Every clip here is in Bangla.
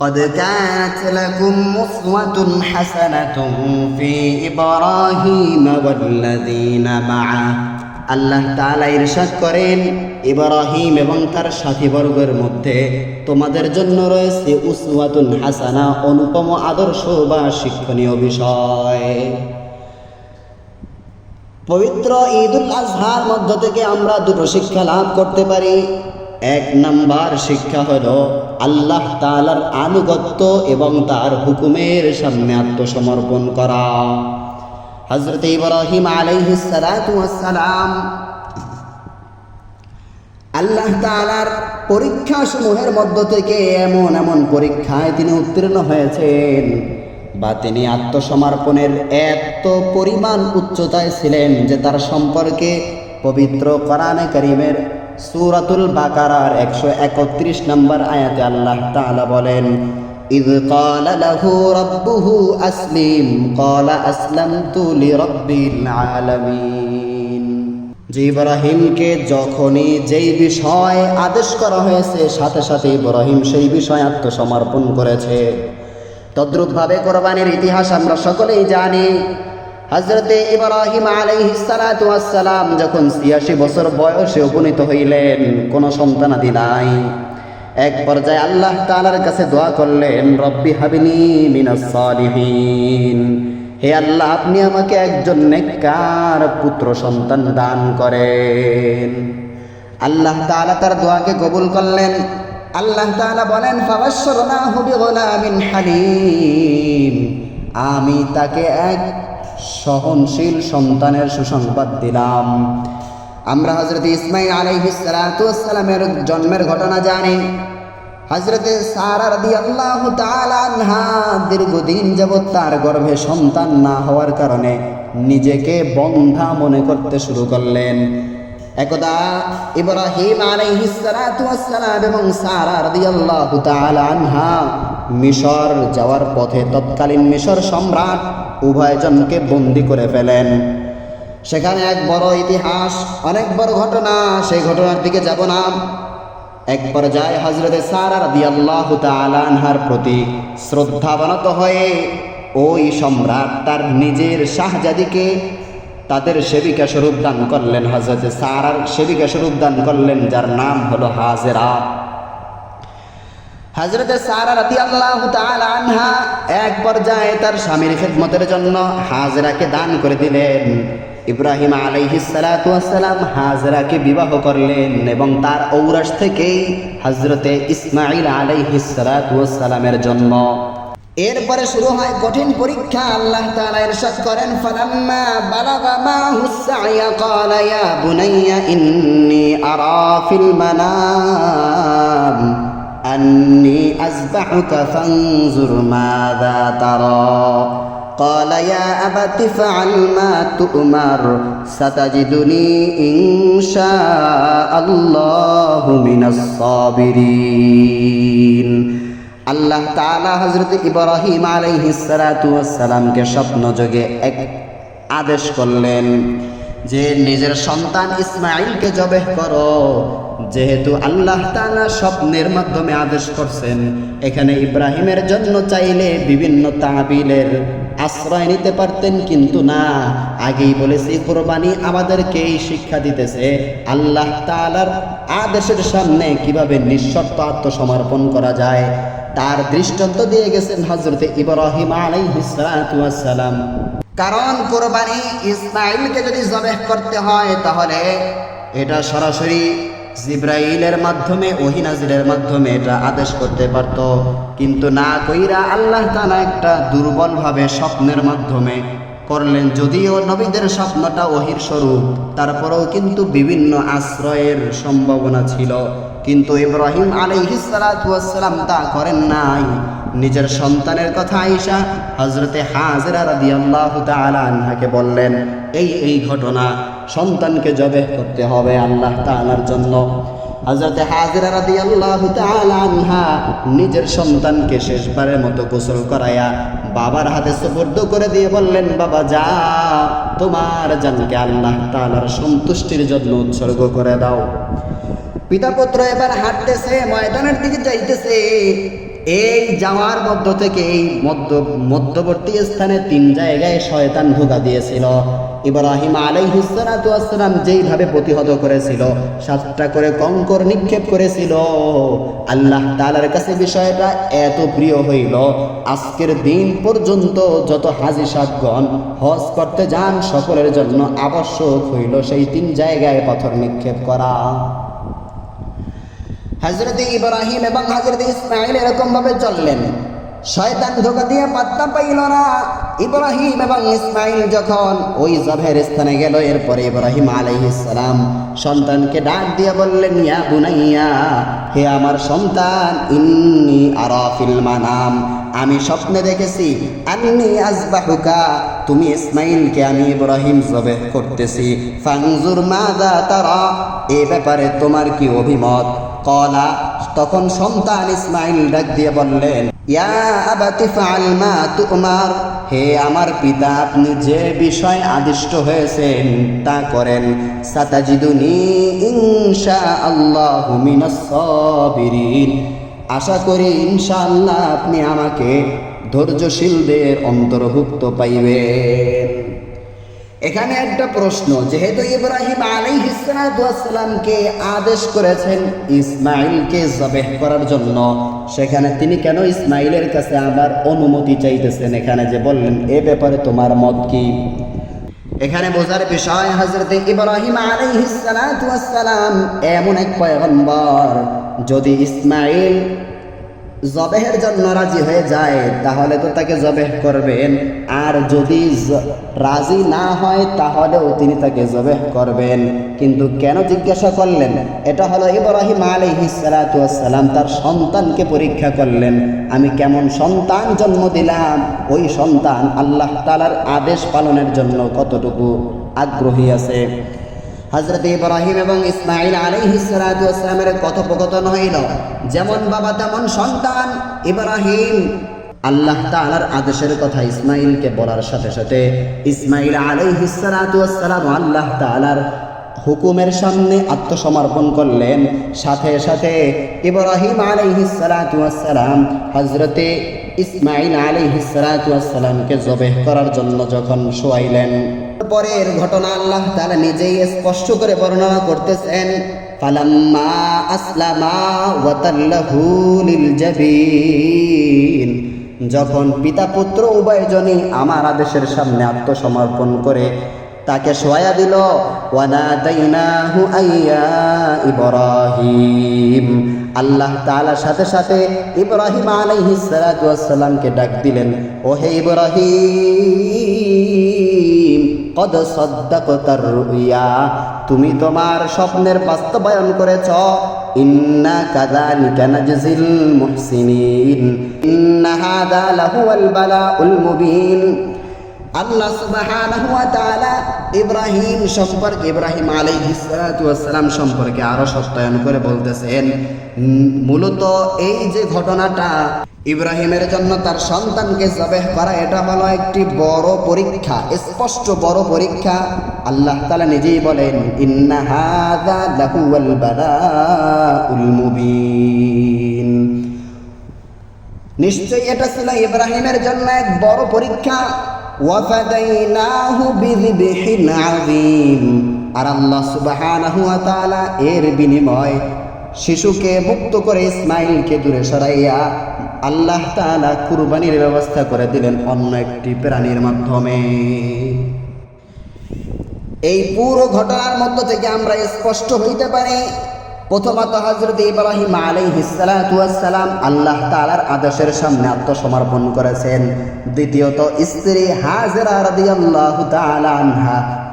قد كانت لكم أسوة حسنة في إبراهيم والذين معه আল্লাহ তাআলা ইরশাদ করেন ইব্রাহিম এবং তার সাথীবর্গের মধ্যে তোমাদের জন্য রয়েছে উসওয়াতুন হাসানা অনুপম আদর্শ বা শিক্ষণীয় বিষয় পবিত্র ঈদুল আজহার মধ্য থেকে আমরা দুটো শিক্ষা লাভ করতে পারি এক নাম্বার শিক্ষা হল আল্লাহ তাআলার আনুগত্য এবং তার হুকুমের সামনে আত্মসমর্পণ করা। হজরত ইব্রাহিম আলাইহিস সালাতু ওয়াস আল্লাহ তাআলার পরীক্ষা সমূহের মধ্য থেকে এমন এমন পরীক্ষায় তিনি উত্তীর্ণ হয়েছেন বা তিনি আত্মসমর্পণের এত পরিমাণ উচ্চতায় ছিলেন যে তার সম্পর্কে পবিত্র কোরআনে করিমের সূরাতুল বাকারার একশো একত্রিশ নম্বর আয়াতে আল্লাহ তাআলা বলেন إذ قال له ربه أسلم قال أسلمت لرب العالمين যে ইব্রাহিমকে যখনই যেই বিষয় আদেশ করা হয়েছে সাথে সাথে ইব্রাহিম সেই বিষয় আত্মসমর্পণ করেছে তদ্রুপভাবে কোরবানির ইতিহাস আমরা সকলেই জানি হজরতে ইব্রাহিম আলাইহিসালাম যখন ছিয়াশি বছর বয়সে উপনীত হইলেন, কোনো সন্তানাদি নাই। এক পর্যায়ে আল্লাহ তাআলার কাছে দোয়া করলেন, রব্বি হাবিনি মিনাস সালিহিন। হে আল্লাহ, আপনি আমাকে একজন নেককার পুত্র সন্তান দান করেন। আল্লাহ তাআলা তার দোয়াকে কবুল করলেন। আল্লাহ তাআলা বলেন, ফাবাশশারনাহু বিগুলামিন হালিম। আমি তাকে এক সহনশীল সন্তানের সুসংবাদ দিলাম। আমরা হজরত ইসমাইল আলাইহিস সালামের জন্মের ঘটনা জানি। হজরতে সারা রাদি আল্লাহ আনহা দীর্ঘদিন যাবৎ তার গর্ভে সন্তান না হওয়ার কারণে নিজেকে বন্ধা মনে করতে শুরু করলেন। একদা ইব্রাহিম আলাইহিস সালাম এবং সারা রাদি আল্লাহ আনহা মিশর যাওয়ার পথে তৎকালীন মিশর সম্রাট উভয়জনকে বন্দি করে ফেলেন। সেখানে এক বড় ইতিহাস, অনেক বড় ঘটনা, সেই ঘটনার দিকে যাব না। এক পর্যায়ে হজরতে সারা রাদি আল্লাহ আনহার প্রতি শ্রদ্ধাবনত হয়ে ওই সম্রাট তার নিজের শাহজাদিকে তাদের সেবিকা স্বরূপ দান করলেন। হজরতে সারার সেবিকা স্বরূপ দান করলেন, যার নাম হলো হাজেরা। হজরতে সারা রাতি আল্লাহ আনহা এক পর্যায়ে তার স্বামীর খেদমতের জন্য হাজরাকে দান করে দিলেন। ইব্রাহিম আলাইহিসালাম হাজরাকে বিবাহ করলেন এবং তার ঔরাস থেকেই হজরতে ইসমাইল আলাইহিসালামের জন্ম। এরপরে শুরু হয় কঠিন পরীক্ষা, আল্লাহ তাআলা ইরশাদ করেন, ফালাম্মা বালাগা মাহু সাইয়া ক্বালা ইয়া বুনাইয়া ইন্নী আরা ফিল মানাম। أني أذبحك فانظر ماذا ترى قال يا أبت فعل ما تؤمر ستجدني إن شاء الله من الصابرين আল্লাহ তাআলা হযরত ইব্রাহিম আলাইহিস সালাতু ওয়াস সালামকে স্বপ্ন যোগে এক আদেশ করলেন যে নিজের সন্তান ইসমাইলকে জবেহ করো যেহেতু আল্লাহ তাআলা স্বপ্নের মাধ্যমে আদেশ করছেন, এখানে ইব্রাহিমের জন্য চাইলে বিভিন্ন তাবিলের আশ্রয় নিতে পারতেন, কিন্তু না, আগেই বলেছি, কোরবানি আমাদেরকে এই শিক্ষা দিতেছে আল্লাহ তাআলার আদেশের সামনে কীভাবে নিঃশর্ত আত্মসমর্পণ করা যায়, তার দৃষ্টান্ত দিয়ে গেছেন হজরতে ইব্রাহিম আলাইহিস সালাম। কারণ কোরবানি ইসমাইলকে যদি জবেহ করতে হয়, তাহলে এটা সরাসরি জিব্রাইলের মাধ্যমে ওহিনাজিরের মাধ্যমে এটা আদেশ করতে পারত। কিন্তু না কইরা আল্লাহ তালা একটা দুর্বলভাবে স্বপ্নের মাধ্যমে করলেন। যদিও নবীদের স্বপ্নটা ওহির স্বরূপ, তারপরেও কিন্তু বিভিন্ন আশ্রয়ের সম্ভাবনা ছিল। কিন্তু ইব্রাহিম আলাইহিসালাম তা করেন নাই। নিজের সন্তানের কথা আইসা হজরতে হাজরা রাদি আল্লাহ আনহাকে বললেন, এই এই ঘটনা সন্তানকে জবে করতে হবে আল্লাহ তালার জন্য। হজরতে হাজরা রাদি আল্লাহ আনহা নিজের সন্তানকে শেষবারের মতো গোসল করাইয়া বাবার হাতে সুপর্দ করে দিয়ে বললেন, বাবা, যা, তোমার জানকে আল্লাহ তালার সন্তুষ্টির জন্য উৎসর্গ করে দাও। পিতা পুত্র এবার হাঁটতেছে, ময়দানের দিকে যাইতেছে। এই যাওয়ার মধ্য থেকে এই মধ্য, মধ্যবর্তী স্থানে তিন জায়গায় শয়তান ঢোকা দিয়েছিল। ইব্রাহিম আলাইহিসালাম যেইভাবে প্রতিহত করেছিল, সাতটা করে কঙ্কর নিক্ষেপ করেছিল। আল্লাহ তালার কাছে বিষয়টা এত প্রিয় হইল, আজকের দিন পর্যন্ত যত হাজি সাতগণ হজ করতে যান, সকলের জন্য আবশ্যক হইল সেই তিন জায়গায় পাথর নিক্ষেপ করা। হজরত ইব্রাহিম এবং হজরত ইসমাইল এরকম ভাবে চললেন। শয়তান ধোকা দিয়ে পাত্তা পাইল না। ইব্রাহিম এবং ইসমাইল যখন ওই জবের স্থানে গেল, এরপরে ইব্রাহিম আলাইহিসসালাম সন্তানকে ডাক দিয়ে বললেন, ইয়া বুনাইয়া, হে আমার সন্তান, ইন্নি আরাফিল মানাম। আমি স্বপ্নে দেখেছি, আন্নি আজবাহুকা তুমি ইসমাইলকে আমি ইব্রাহিম জবে করতেছি। ফাংজুর মাদা তারা। এ ব্যাপারে তোমার কি অভিমত? কলা। তখন সন্তান ইসমাইল ডাক দিয়ে বললেন, ইয়া আবাতি ফাল তুমার। হে আমার পিতা, আপনি যে বিষয় আদিষ্ট হয়েছেন তা করেন। সাতাজিদুনি ইনশা আল্লাহ আশা করি ইনশাআল্লাহ আপনি আমাকে ধৈর্যশীলদের অন্তর্ভুক্ত পাইবেন। এখানে একটা প্রশ্ন, যেহেতু ইব্রাহিম আলাইহিসসালামকে আদেশ করেছেন ইসমাইলকে জবেহ করার জন্য, সেখানে তিনি কেন ইসমাইলের কাছে আবার অনুমতি চাইতেছেন এখানে যে বললেন, এ ব্যাপারে তোমার মত কি? এখানে বোঝার বিষয় হজরত ইব্রাহিম আলাইহিসসালাম এমন এক পয়গম্বর, যদি ইসমাইল জবেহের জন্য রাজি হয়ে যায়, তাহলে তো তাকে জবেহ করবেন। আর যদি রাজি না হয়, তাহলেও তিনি তাকে জবেহ করবেন। কিন্তু কেন জিজ্ঞাসা করলেন? এটা হলো ইব্রাহিম আলাইহিসালাম তার সন্তানকে পরীক্ষা করলেন। আমি কেমন সন্তান জন্ম দিলাম? ওই সন্তান আল্লাহ তালার আদেশ পালনের জন্য কতটুকু আগ্রহী আছে? হজরত ইব্রাহিম এবং ইসমাইল আলাইহিসসালামের কথোপকথন হইল, যেমন বাবা তেমন সন্তান, ইব্রাহিম। আল্লাহ তাআলার আদেশের কথা ইসমাইলকে বলার সাথে সাথে ইসমাইল আলাইহিসসালাম আল্লাহ তাআলার হুকুমের সামনে আত্মসমর্পণ করলেন। সাথে সাথে ইব্রাহিম আলাইহিসসালাম হজরতে ইসমাইল আলাইহিসসালামকে জবেহ করার জন্য যখন শোয়াইলেন পরের ঘটনা আল্লাহ তাআলা নিজেই স্পষ্ট করে বর্ণনা করতেছেন, ফালাম্মা আসলামা ওয়াতাল্লাহু লিল জাবিন যখন পিতা পুত্র উভয়জনই আমার আদেশের সামনে আত্মসমর্পণ করে তাকে সোয়া দিল, ওয়ানাদাইনাহু আইয়া ইব্রাহিম আল্লাহ তাআলার সাথে সাথে ইব্রাহিম আলাইহিস সালাতু ডাক দিলেন ও হে ইব্রাহিম কদ সদ্দাকতার রুইয়া, তুমি তোমার স্বপ্নের বাস্তবায়ন করেছ। ইন্না কাযালিকা নাজজিল মুহসিনিন, ইন্না হাদা লাহুয়াল বালাউল মুবিন। আল্লাহ তাআলা ইব্রাহিম সম্পর্কে, ইব্রাহিম সালাতু ওয়াস সম্পর্কে আরও সত্যায়ন করে বলতেছেন, মূলত এই যে ঘটনাটা ইব্রাহিমের জন্য তার সন্তানকে জবেহ করা, এটা হলো একটি বড় পরীক্ষা, স্পষ্ট বড় পরীক্ষা। আল্লাহ তালা নিজেই বলেন নিশ্চয়ই এটা ছিল ইব্রাহিমের জন্য এক বড় পরীক্ষা। ওয়াফাদাইনাহু বিযিবহিন আযীম। আর আল্লাহ সুবহানাহু ওয়া তাআলা এর বিনিময় শিশুকে মুক্ত করে ইসমাইলকে দূরে সরাইয়া আল্লাহ তাআলা কুরবানির ব্যবস্থা করে দিলেন অন্য একটি প্রাণীর মাধ্যমে। এই পুরো ঘটনার মধ্য থেকে আমরা স্পষ্ট হইতে পারি প্রথমত হজরত ইব্রাহিম আলী হিসালাম আল্লাহ তালার আদেশের সামনে আত্মসমর্পণ করেছেন। দ্বিতীয়ত স্ত্রী হাজরা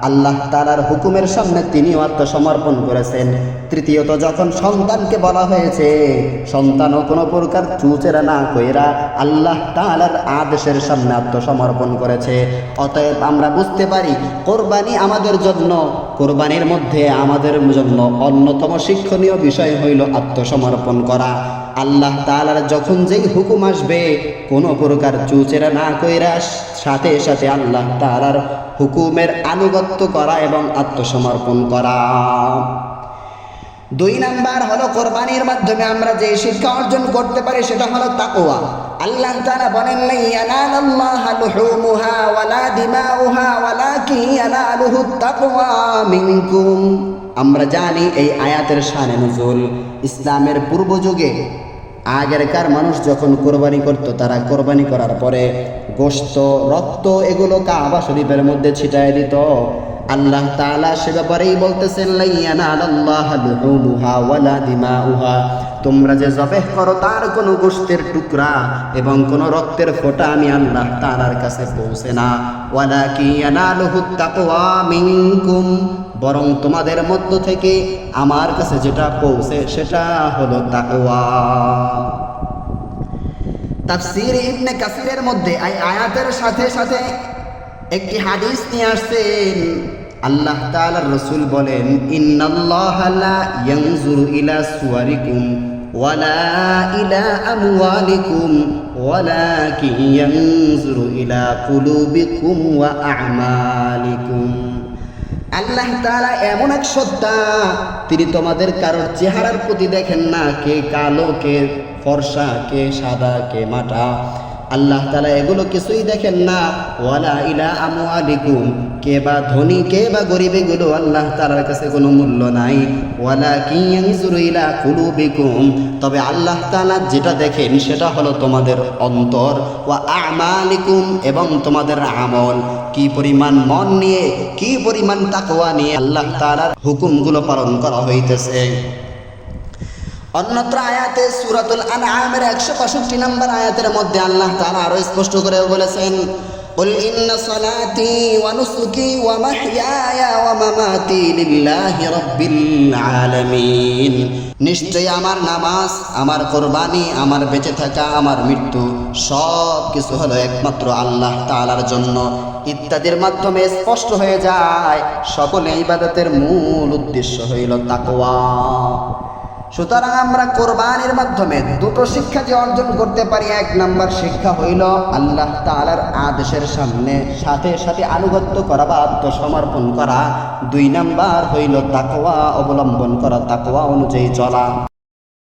আল্লাহ তাআলার হুকুমের সামনে তিনিও আত্মসমর্পণ করেছেন। তৃতীয়ত, যখন সন্তানকে বলা হয়েছে, সন্তানও কোনো প্রকার চুচেরা না কইরা আল্লাহ তাআলার আদেশের সামনে আত্মসমর্পণ করেছে। অতএব আমরা বুঝতে পারি, কোরবানি আমাদের জন্য, কোরবানির মধ্যে আমাদের জন্য অন্যতম শিক্ষণীয় বিষয় হইল আত্মসমর্পণ করা। আল্লাহ তাআলার যখন যেই হুকুম আসবে, কোনো প্রকার চুচেরা না কইরা সাথে সাথে আল্লাহ তাআলার হুকুমের আনুগত্য করা এবং আত্মসমর্পণ করা। দুই নাম্বার হলো কোরবানির মাধ্যমে আমরা যে শিক্ষা অর্জন করতে পারি, সেটা হলো তাকওয়া। আল্লাহ তাআলা বলেন, লা ইয়ানালাল্লাহা লুহুমুহা ওয়ালা দিমাউহা ওয়ালাকিন ইয়ানালুহু তাকওয়া মিনকুম। আমরা জানি এই আয়াতের শানে নজুল। ইসলামের পূর্ব যুগে আগেরকার মানুষ যখন কোরবানি করত, তারা কোরবানি করার পরে গোস্ত রক্ত এগুলো কাবা শরীফের মধ্যে ছিটায় দিত। আল্লাহ তাআলা সে ব্যাপারেই বলতেছেন তোমরা যে জবেহ করো, তার কোনো গোশতের টুকরা এবং কোনো রক্তের ফোঁটা আমি আল্লাহ তাআলার কাছে পৌঁছে না। ওয়ালা কি মিনকুম। বরং তোমাদের মধ্য থেকে আমার কাছে যেটা পৌঁছে, সেটা হলো তাকওয়া। তাফসীর ইবনে কাসিরের মধ্যে আয়াতের সাথে সাথে একটি হাদিস নিয়ে আসছেন। আল্লাহ তাআলার রসুল বলেন সুওয়ারিকুম ওয়ালা ইলা ওয়া আল্লাহ তাআলা এমন এক সত্তা, তিনি তোমাদের কারোর চেহারার প্রতি দেখেন না, কে কালো, কে ফর্সা, কে সাদা, কে মাটা। আল্লাহ তাআলা এগুলো কিছুই দেখেন না। ওয়ালা ইলা আমওয়ালিকুম। কে বা ধনী, কে বা গরিব, এগুলো আল্লাহ তাআলার কাছে কোনো মূল্য নাই। ওয়ালা ইলা কুলুবিকুম। তবে আল্লাহ তাআলা যেটা দেখেন, সেটা হলো তোমাদের অন্তর ওয়া আমালিকুম এবং তোমাদের আমল। কি পরিমাণ মন নিয়ে, কি পরিমাণ তাকওয়া নিয়ে আল্লাহ তাআলার হুকুমগুলো পালন করা হইতেছে। অন্যত্র আয়াতে সূরাতুল আনআমের 165 নম্বর আয়াতের মধ্যে আল্লাহ তাআলা আরো স্পষ্ট করে বলেছেন قل إن صلاتي ونسكي ومحياي ومماتي لله رب العالمين নিশ্চয়ই আমার নামাজ আমার কোরবানি আমার বেঁচে থাকা আমার মৃত্যু সব কিছু হলো একমাত্র আল্লাহ তাআলার জন্য ইত্যাদির মাধ্যমে স্পষ্ট হয়ে যায় সকলে ইবাদতের মূল উদ্দেশ্য হইল তাকওয়া সুতরাং আমরা কোরবানির মাধ্যমে দুটো শিক্ষা যে অর্জন করতে পারি, এক নাম্বার শিক্ষা হইল আল্লাহ তালার আদেশের সামনে সাথে সাথে আনুগত্য করা বা আত্মসমর্পণ করা। দুই নাম্বার হইল তাকোয়া অবলম্বন করা তাকোয়া অনুযায়ী চলা।